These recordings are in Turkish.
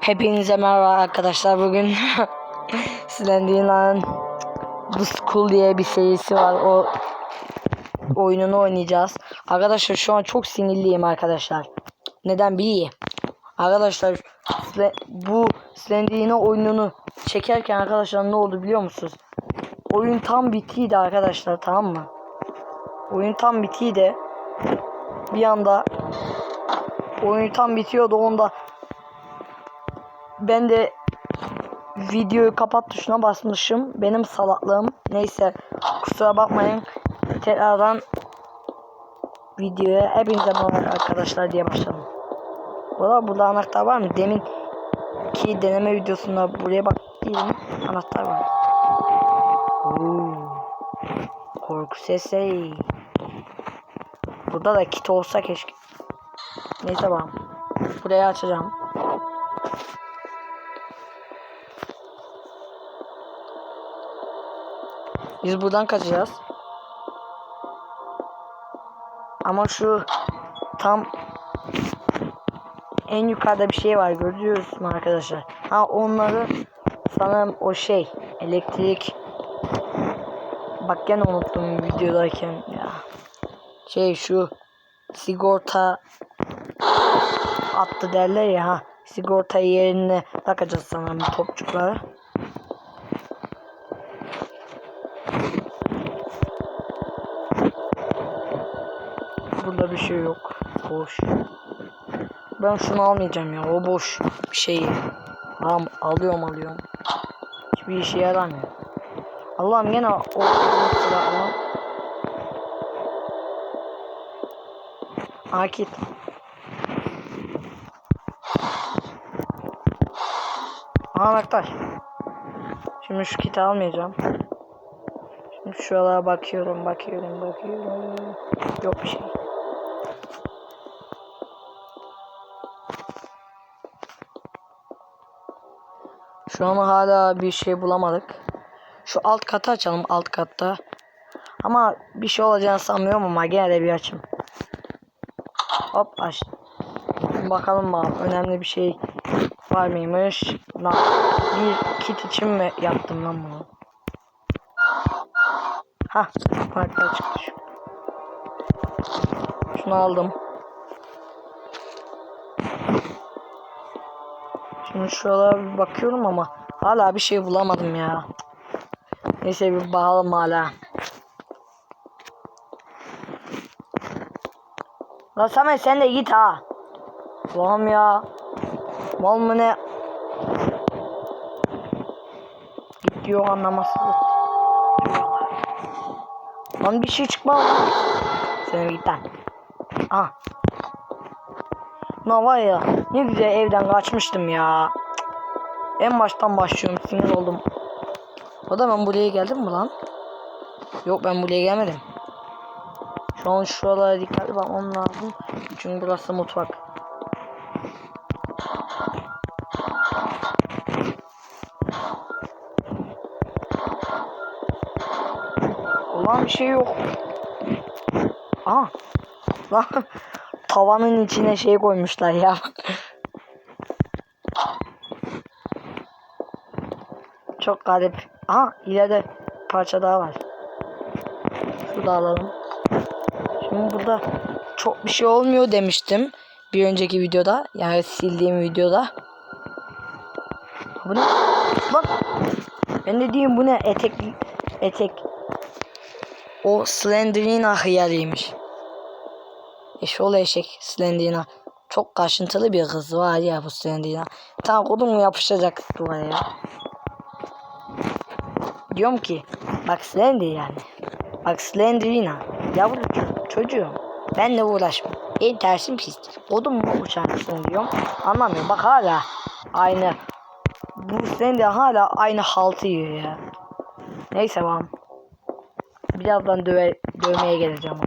Hepinize merhaba arkadaşlar bugün Slendy'nin The School diye bir serisi var o oyununu oynayacağız. Arkadaşlar şu an çok sinirliyim arkadaşlar. Neden bileyim. Arkadaşlar bu Slendy'nin oyununu çekerken arkadaşlar ne oldu biliyor musunuz? Oyun tam bitiydi arkadaşlar tamam mı? Oyun tam bitiydi. Bir anda oyun tam bitiyordu onda ben de videoyu kapat tuşuna basmışım. Benim salaklığım. Neyse kusura bakmayın. Tekrardan videoya hepinize merhaba arkadaşlar diye başladım. Burada burada anahtar var mı? Demin ki deneme videosunda buraya bak değilim. Anahtar var. Oo. Korku sesi. Burada da kit olsa keşke. Neyse bak. Burayı açacağım. Biz buradan kaçacağız. Ama şu tam en yukarıda bir şey var görüyoruz mu arkadaşlar? Ha onları sanırım o şey elektrik bak gene unuttum videodayken ya. Şey şu sigorta attı derler ya ha sigorta yerine takacağız sanırım topçukları. Burada bir şey yok. Boş. Ben şunu almayacağım ya. O boş bir şey. Tamam alıyorum alıyorum. Hiçbir işe yaramıyor. Allah'ım gene o silahla. Akit. Anahtar. Şimdi şu kiti almayacağım. Şuralara bakıyorum, bakıyorum, bakıyorum. Yok bir şey. Şu an hala bir şey bulamadık. Şu alt katı açalım alt katta. Ama bir şey olacağını sanmıyorum ama gene de bir açayım. Hop açtım. Bakalım bakalım önemli bir şey var mıymış? Lan bir kit için mi yaptım lan bunu? Ha, parklar çıktı şu. Şunu aldım. Şimdi şuralara bir bakıyorum ama hala bir şey bulamadım ya. Neyse bir bakalım hala. Lan Samet sen de git ha. Allah'ım ya. Mal mı ne? Git diyor anlamasın. Lan bir şey çıkmaz. Sen git lan. Ah. Ne var ya ne güzel evden kaçmıştım ya. En baştan başlıyorum sinir oldum. O da ben buraya geldim mi lan? Yok ben buraya gelmedim. Şu an şuralara dikkatli bakmam lazım. Çünkü burası mutfak. Ulan bir şey yok. Aa. Lan tavanın içine şey koymuşlar ya. Çok garip. Aha ileride parça daha var. Şunu da alalım. Şimdi burada çok bir şey olmuyor demiştim. Bir önceki videoda. Yani sildiğim videoda. Bu ne? Bak. Ben de diyeyim bu ne? Etek. Etek. O Slenderina hıyarıymış. Eşoğlu eşek Slenderina. Çok kaşıntılı bir kız var ya bu Slenderina. Tam kodum yapışacak duvara ya. Diyorum ki bak Slender yani. Bak Slenderina. Yavru ço- çocuğum. Benle uğraşma. En tersim pistir. Kodum mu uçarsın diyorum. Anlamıyor. Bak hala aynı. Bu Slender hala aynı haltı yiyor ya. Neyse bakalım. Birazdan döve, dövmeye geleceğim.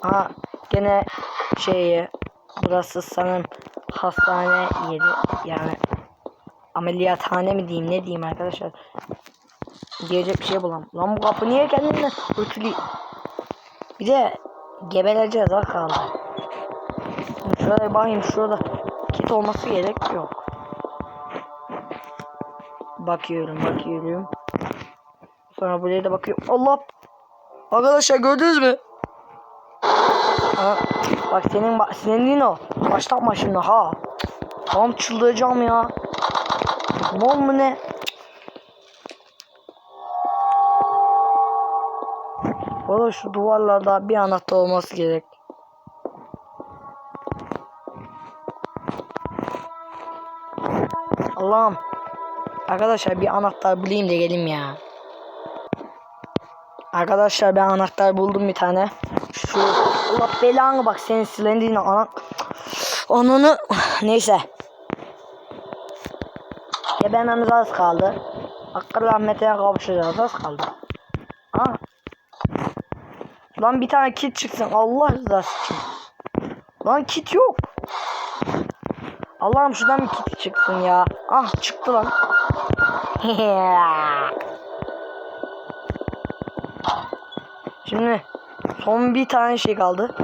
Ha gene şeyi burası sanırım hastane yeri yani ameliyathane mi diyeyim ne diyeyim arkadaşlar. Diyecek bir şey bulam. Lan bu kapı niye kendinden örtülü? Bir de gebeleceğiz ha kaldı. Şuraya bakayım şurada kit olması gerek yok. Bakıyorum bakıyorum. Sonra buraya da bakıyorum. Allah. Arkadaşlar gördünüz mü? Ha, bak senin senin o. Başlatma şimdi ha. Tam çıldıracağım ya. Bol mu ne? Valla şu duvarlarda bir anahtar olması gerek. Allah'ım. Arkadaşlar bir anahtar bulayım da geleyim ya. Arkadaşlar ben anahtar buldum bir tane. Şu Allah belanı bak senin silindiğin ana Onunu neyse. Gebermemiz az kaldı. Hakkı rahmetine kavuşacağız az kaldı. Ha. Lan bir tane kit çıksın Allah rızası için. Lan kit yok. Allah'ım şuradan bir kit çıksın ya. Ah çıktı lan. Şimdi son bir tane şey kaldı.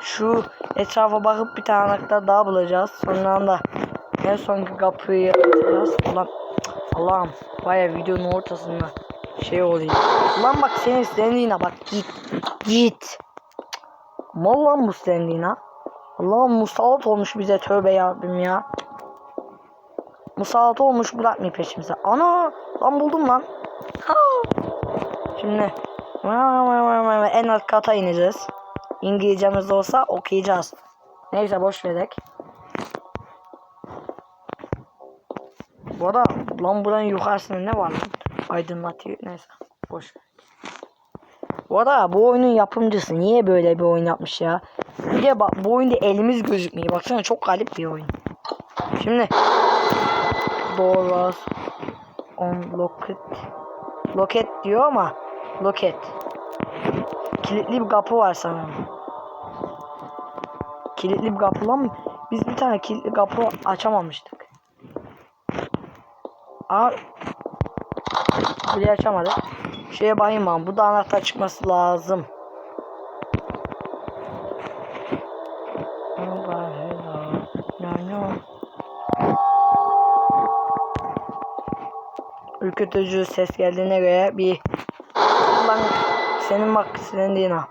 Şu etrafa bakıp bir tane anahtar daha bulacağız. Sonra da en sonki kapıyı açacağız. Ulan Allah'ım baya videonun ortasında şey oluyor. Lan bak senin standine bak git. Git. Mal lan bu standine. Allah'ım musallat olmuş bize tövbe yarabbim ya. Musallat olmuş bırakmayı peşimize. Ana lan buldum lan. Ha. Şimdi en alt kata ineceğiz. İngilizcemiz olsa okuyacağız. Neyse boş verek. Bu arada lan buranın yukarısında ne var lan? Aydınlatıyor. Neyse boş. Bu arada bu oyunun yapımcısı niye böyle bir oyun yapmış ya? Bir de bak bu oyunda elimiz gözükmüyor. Baksana çok garip bir oyun. Şimdi Doors on locket Loket diyor ama Loket Kilitli bir kapı var sanırım. Kilitli bir kapı lan Biz bir tane kilitli kapı açamamıştık. Aa Burayı açamadık. Şeye ben. Bu da anahtar çıkması lazım. Ürkütücü ses geldiğine göre bir senin bak senin değil ha.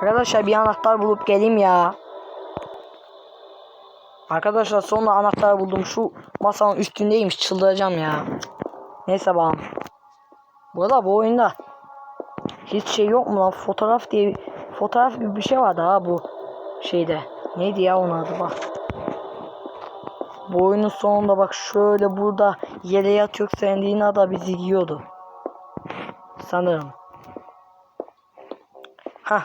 Arkadaşlar bir anahtar bulup geleyim ya. Arkadaşlar sonra anahtar buldum. Şu masanın üstündeymiş. Çıldıracağım ya. Neyse bakalım. Bu arada bu oyunda hiç şey yok mu lan? Fotoğraf diye fotoğraf gibi bir şey vardı ha bu şeyde. Neydi ya onun adı bak. Bu oyunun sonunda bak şöyle burada yere yatıyor sendiğine da bizi yiyordu. Sanırım. Ha.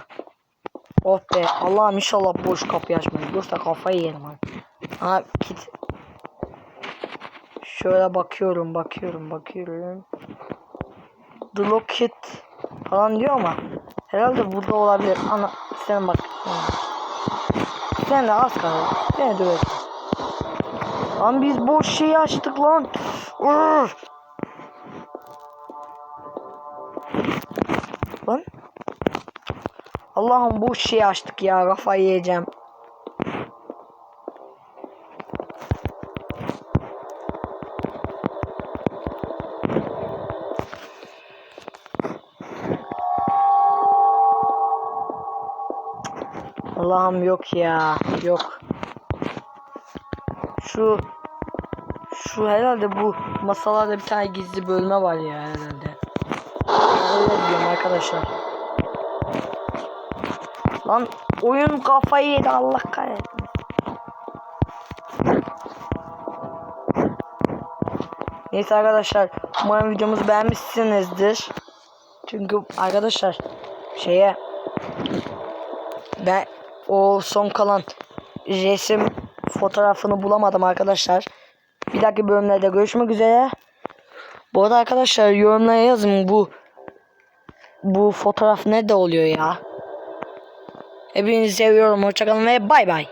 Oh be Allah'ım inşallah boş kapıyı açmayın. Yoksa kafayı yerim abi. Ha git. Şöyle bakıyorum bakıyorum bakıyorum. The Locket falan diyor ama herhalde burada olabilir. Ana sen bak. Sen de az kaldı. Seni döverim. Lan biz boş şeyi açtık lan. Urr. Lan. Allah'ım boş şeyi açtık ya kafayı yiyeceğim. Allah'ım yok ya. Yok. Şu şu herhalde bu masalarda bir tane gizli bölme var ya herhalde. Arkadaşlar. Lan oyun kafayı yedi Allah kahretsin. Neyse arkadaşlar umarım videomuzu beğenmişsinizdir. Çünkü arkadaşlar şeye ben o son kalan resim fotoğrafını bulamadım arkadaşlar. Bir dahaki bölümlerde görüşmek üzere. Bu arada arkadaşlar yorumlara yazın bu bu fotoğraf ne de oluyor ya. Hepinizi seviyorum. Hoşçakalın ve bay bay.